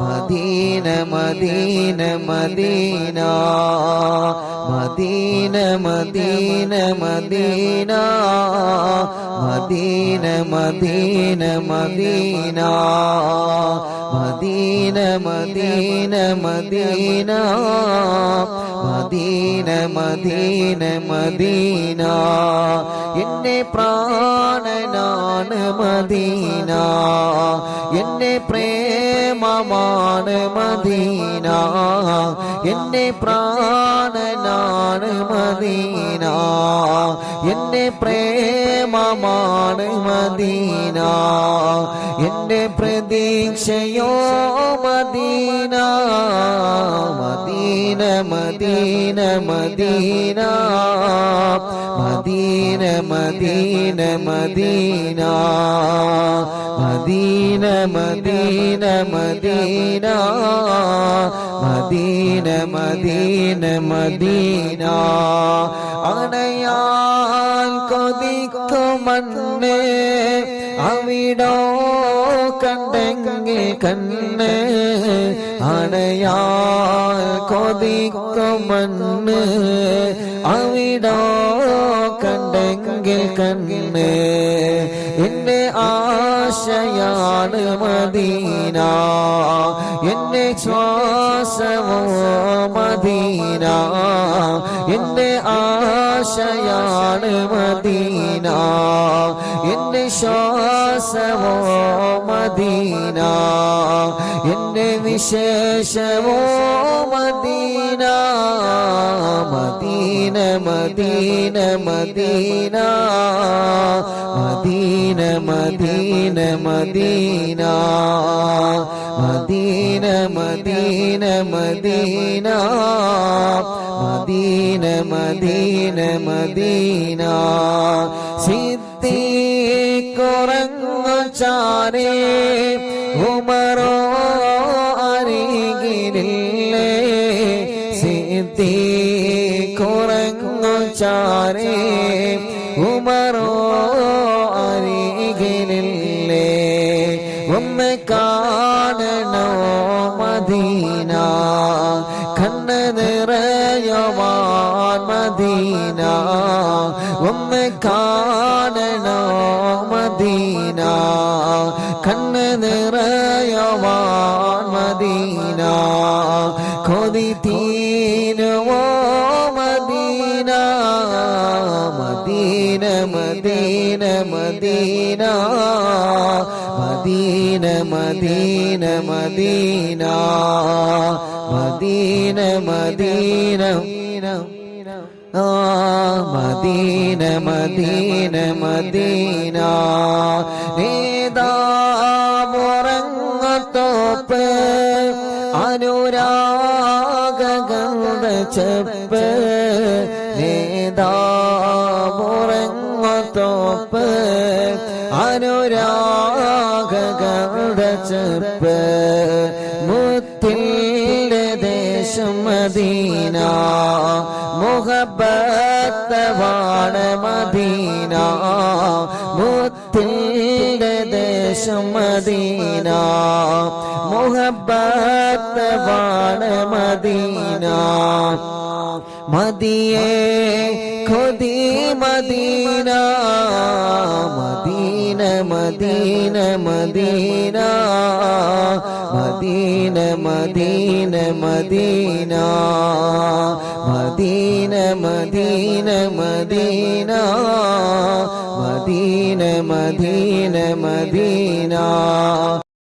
Medina Medina Medina. Medina Medina Medina. Medina Medina Medina. Medina Medina Medina. Medina Medina Medina. എന്നെ പ്രാണനാണ് Medina. എന്നെ പ്രേമമാണ് Medina എന്നെ പ്രാണനാണ് മദീന എന്നെ പ്രേമമാണ് മദീന എന്റെ പ്രതീക്ഷയോ Medina Medina Medina Medina Medina Medina Medina. Medina Medina Medina. Medina Medina Medina. അണയാൻ കൊതിക്കുമണ്ണേ അവിടോ കണ്ടെങ്കിൽ കണ്ണ്. അണയാൽ കൊതിക്കുമണ്ണ് അവിടോ കണ്ടെങ്കിൽ കണ്ണ്. എന്റെ ആശയാണ് മദീന. എന്റെ ശ്വാസമോ മദീന. എന്റെ ആശയാണ് മദീന. എന്റെ ശ്വാസമോ മദീന. എന്റെ വിശേഷമോ Medina Medina Medina Medina Medina Medina Medina Medina Medina Medina Medina Medina Medina സിദ്ധി കുറങ്ങു ചാരേ കുറങ്ങു ചാരേ. ഉമറോ അരികിലില്ലേ? ഒന്ന് കാണണോ മദീന? കണ്ണ് നിറയുവാൻ മദീന. ഒന്ന് കാണണോ മദീന? കണ്ണ് നിറയുവാൻ Medina Medina Medina Medina Medina Medina ആ മദീന മദീന മദീന. നേതാമുറങ്ങത്തോപ്പ് അനുരാഗങ്ങളുടെ ചെപ്പ്. നേതാമുറങ്ങത്തോപ്പ് അനുരാഗങ്ങളുടെ ചെപ്പ് മുത്തിന്റെ ദേശം മദീന മുഹബത്തവാണ് മദീന മുത്തിന്റെ ദേശം മദീന മുഹബത്തവാണ് മദീന. മദിയേ കൊതി Medina Medina Medina Medina Medina Medina Medina Medina Medina Medina Medina Medina Medina